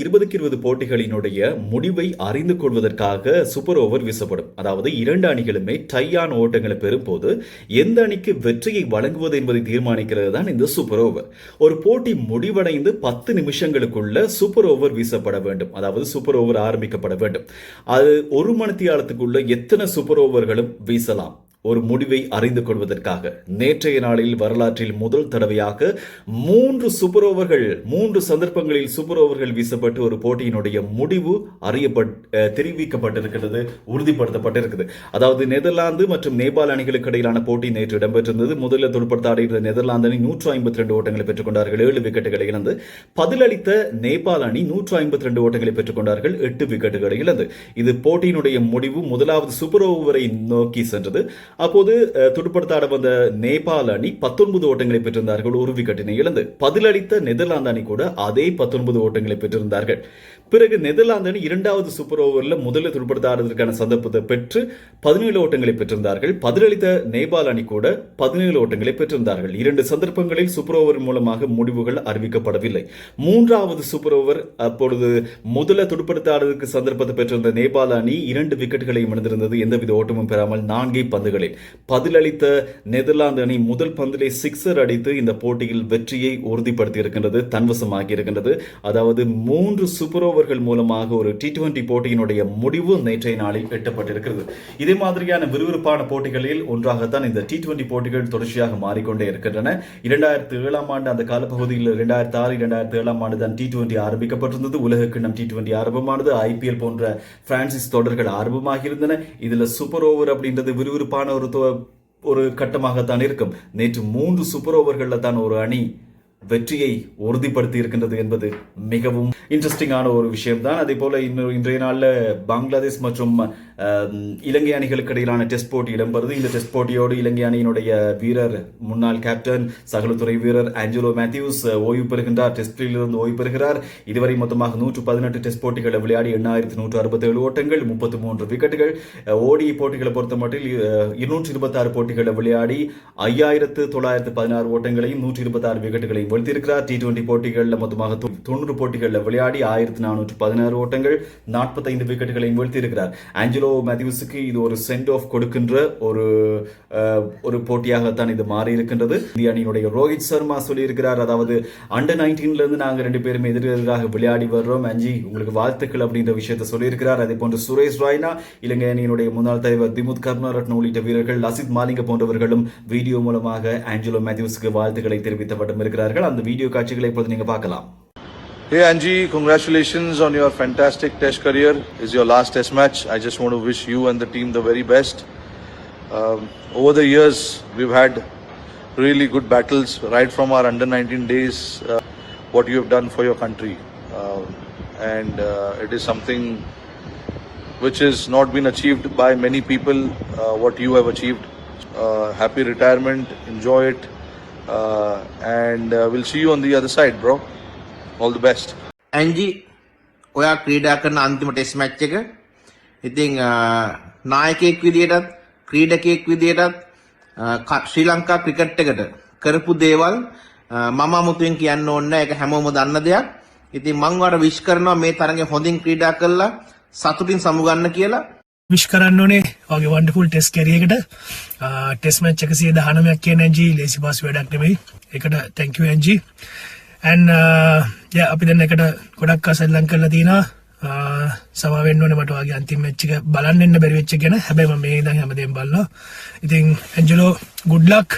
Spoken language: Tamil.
இருபதுக்கு இருபது போட்டிகளினுடைய முடிவை அறிந்து கொள்வதற்காக சூப்பர் ஓவர் வீசப்படும். அதாவது இரண்டு அணிகளுமே டையான ஓட்டங்களை பெறும்போது எந்த அணிக்கு வெற்றியை வழங்குவது என்பதை தீர்மானிக்கிறது தான் இந்த சூப்பர் ஓவர் ஒரு போட்டி முடிவடைந்து பத்து நிமிஷங்களுக்குள்ள சூப்பர் ஓவர் வீசப்பட வேண்டும். அதாவது சூப்பர் ஓவர் ஆரம்பிக்கப்பட வேண்டும். அது ஒரு மணித்தியாலத்துக்குள்ள எத்தனை சூப்பர் ஓவர்களும் வீசலாம். ஒரு முடிவை அறிந்து கொள்வதற்காக. நேற்றைய நாளில் வரலாற்றில் முதல் தடவையாக மூன்று சூப்பர் ஓவர்கள் மூன்று சந்தர்ப்பங்களில் சூப்பர் ஓவர்கள் வீசப்பட்டு ஒரு போட்டியினுடைய முடிவு அறியப்பட் தெரிவிக்கப்பட்டிருக்கிறது உறுதிப்படுத்தப்பட்டிருக்குது அதாவது நெதர்லாந்து மற்றும் நேபாள் அணிகளுக்கு இடையிலான போட்டி நேற்று இடம்பெற்றிருந்தது. முதலில் துடுப்படுத்த ஆடியிருந்த நெதர்லாந்து அணி நூற்று ஐம்பத்தி ரெண்டு ஓட்டங்களை பெற்றுக்கொண்டார்கள். ஏழு விக்கெட்டுகளை இழந்து பதிலளித்த நேபாள் அணி நூற்று ஐம்பத்தி ரெண்டு ஓட்டங்களை பெற்றுக்கொண்டார்கள். எட்டு விக்கெட்டுகளை இழந்து. இது போட்டியினுடைய முடிவு முதலாவது சூப்பர் ஓவரை நோக்கி சென்றது. அப்போது துடுப்படுத்தாட வந்த நேபாள அணி பத்தொன்பது ஓட்டங்களை பெற்றிருந்தார்கள். ஒரு விக்கெட்டினை இழந்து பதிலளித்த நெதர்லாந்து அணி கூட அதே பத்தொன்பது ஓட்டங்களை பெற்றிருந்தார்கள். பிறகு நெதர்லாந்து அணி இரண்டாவது சூப்பர் ஓவரில் முதலில் துடுப்படுத்த ஆடுவதற்கான சந்தர்ப்பத்தை பெற்று பதினேழு ஓட்டங்களை பெற்றிருந்தார்கள். பதிலளித்த நேபாள் அணி கூட பதினேழு ஓட்டங்களை பெற்றிருந்தார்கள். இரண்டு சந்தர்ப்பங்களில் சூப்பர் ஓவர் மூலமாக முடிவுகள் அறிவிக்கப்படவில்லை. மூன்றாவது சூப்பர் ஓவர் அப்பொழுது முதல துடுப்படுத்த ஆடுவதற்கு சந்தர்ப்பத்தை பெற்றிருந்த நேபாள அணி இரண்டு விக்கெட்டுகளையும் இழந்திருந்தது. எந்தவித ஓட்டமும் பெறாமல் நான்கே பந்துகளை பந்துகளில் பதிலளித்த நெதர்லாந்து அணி முதல் பந்திலே சிக்ஸர் அடித்து இந்த போட்டியில் வெற்றியை உறுதிப்படுத்தி இருக்கின்றது தன்வசமாகி இருக்கின்றது அதாவது மூன்று சூப்பர் ஓவர்கள் மூலமாக ஒரு டி டுவெண்டி போட்டியினுடைய முடிவு நேற்றைய நாளில் எட்டப்பட்டிருக்கிறது. இதே மாதிரியான விறுவிறுப்பான போட்டிகளில் ஒன்றாகத்தான் இந்த டி டுவெண்டி போட்டிகள் தொடர்ச்சியாக மாறிக்கொண்டே இருக்கின்றன. இரண்டாயிரத்தி ஏழாம் ஆண்டு அந்த காலப்பகுதியில் இரண்டாயிரத்தி ஆறு இரண்டாயிரத்தி ஏழாம் ஆண்டு தான் டி டுவெண்டி ஆரம்பிக்கப்பட்டிருந்தது. உலக கிண்ணம் டி டுவெண்டி ஆரம்பமானது. ஐபிஎல் போன்ற பிரான்சிஸ் தொடர்கள் ஆரம்பமாக இருந்தன இதுல சூப்பர் ஓவர் அப்படின்றது விறுவிறுப்பான ஒரு ஒரு கட்டமாகத்தான் இருக்கும். நேற்று மூன்று சூப்பர் ஓவர்களில் தான் ஒரு அணி வெற்றியை உறுதிப்படுத்தி இருக்கின்றது என்பது மிகவும் இன்ட்ரெஸ்டிங்கான ஒரு விஷயம் தான் அதே போல இன்னும் இன்றைய நாளில் பங்களாதேஷ் மற்றும் இலங்கை அணிகளுக்கு இடையிலான டெஸ்ட் போட்டி இடம்பெறுது. இந்த டெஸ்ட் போட்டியோடு இலங்கை அணியினுடைய வீரர் முன்னாள் கேப்டன் சகலத்துறை வீரர் ஆஞ்சலோ மேத்யூஸ் ஓய்வு பெறுகின்றார். டெஸ்டிலிருந்து ஓய்வு பெறுகிறார். இதுவரை மொத்தமாக நூற்று பதினெட்டு டெஸ்ட் போட்டிகளை விளையாடி எண்ணாயிரத்தி நூற்று அறுபத்தேழு ஓட்டங்கள் முப்பத்தி மூன்று விக்கெட்டுகள் ஓடி போட்டிகளை பொறுத்த மட்டில் இருநூற்றி இருபத்தாறு போட்டிகளை விளையாடி ஐயாயிரத்து தொள்ளாயிரத்து பதினாறு ஓட்டங்களையும் நூற்றி இருபத்தாறு விக்கெட்டுகளையும் வெளுத்திருக்கிறார் டி டுவெண்டி போட்டிகளில் மொத்தமாக தொண்ணூறு போட்டிகளில் விளையாடி ஆயிரத்தி நானூற்று பதினாறு ஓட்டங்கள் நாற்பத்தைந்து விக்கெட்டுகளையும் வீழ்த்தியிருக்கிறார். ஆஞ்சலோ மேத்யூஸுக்கு இது ஒரு சென்ட் ஆஃப் கொடுக்கின்ற ஒரு ஒரு போட்டியாகத்தான் இது மாறி இருக்கின்றது இந்திய அணியினுடைய ரோஹித் சர்மா சொல்லியிருக்கிறார். அதாவது அண்டர் நைன்டீன்ல இருந்து ரெண்டு பேருமே எதிரெதிராக விளையாடி வர்றோம். அஞ்சி உங்களுக்கு வாழ்த்துக்கள் அப்படின்ற விஷயத்தை சொல்லியிருக்கிறார். அதே போன்று சுரேஷ் ராய்னா இலங்கை அணியினுடைய முன்னாள் தலைவர் திமுத் கருணாரத்ன உள்ளிட்ட வீரர்கள் லசித் மாலிங்க போன்றவர்களும் வீடியோ மூலமாக ஆஞ்சலோ மேத்யூஸுக்கு வாழ்த்துக்களை தெரிவித்த வட்டம் இருக்கிறார்கள். அந்த வீடியோ காட்சிகளை இப்போது நீங்கள் பார்க்கலாம். Hey Angie, congratulations on your fantastic test career. It's your last test match. I just want to wish you and the team the very best. Um, over the years, we've had really good battles right from our under 19 days. Uh, what you have done for your country, Um and uh, it is something which has not been achieved by many people. Uh, what you have achieved. Uh, happy retirement. Enjoy it, uh, and uh, we'll see you on the other side, bro. All the best. Angie ඔයා ක්‍රීඩා කරන අන්තිම ටෙස් මැච් එක. ඉතිං අ, නායකයෙක් විදියටත් ක්‍රීඩකයෙක් විදියටත් ශ්‍රී ලංකා ක්‍රිකට් එකට කරපු දේවල් මම අමුතුවෙන් කියන්න ඕන්න එක හැමෝම දන්න දෙයක්. ඉතින් මං වට විශ් කරනවා මේ තරගේ හොඳින් ක්‍රීඩා කරලා සතුටින් සමුගන්න කියලා. විශ් කරන්න ඕනේ වගේ වන්ඩෆුල් ටෙස් කැරියකට ටෙස් මච් එකසිය දහනමයක් කිය නැජී ලේසි පස් වැඩක් නෙමයි. එකට තැංකව ඇන්ජි ඇන් ය uh, අපි දෙන්න එකට ගොඩක් අසල්ලං කරලා තින uh, සමවෙන්න මට වගේ අන්තිම මෙච්චික බලන්න බැරිවෙච්ච ගැන. හැබැම මේ ද හැමදම් බල්ල ඉතින් ඇන්ජලෝ ගුඩ්ලක්